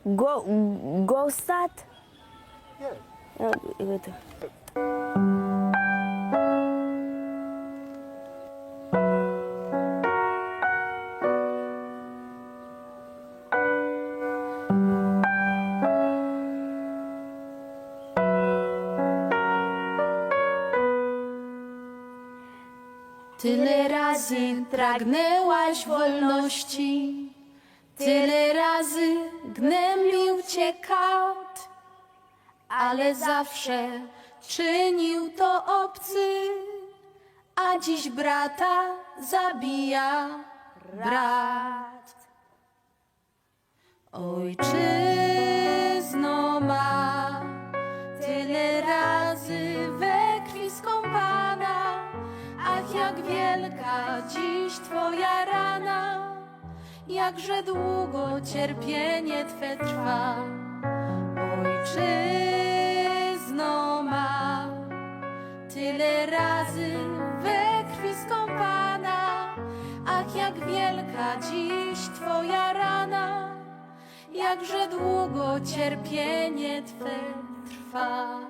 Go, Gostat? Yeah. Ja, wait. Tyle razy pragnęłaś wolności, tyle razy gnębił cię kat, ale zawsze czynił to obcy, a dziś brata zabija brat. Ojczyzno ma tyle razy we krwi skąpana, ach jak wielka dziś twoja rana, jakże długo cierpienie twe trwa. Ojczyzno ma tyle razy we krwi skąpana, ach jak wielka dziś twoja rana, jakże długo cierpienie twe trwa.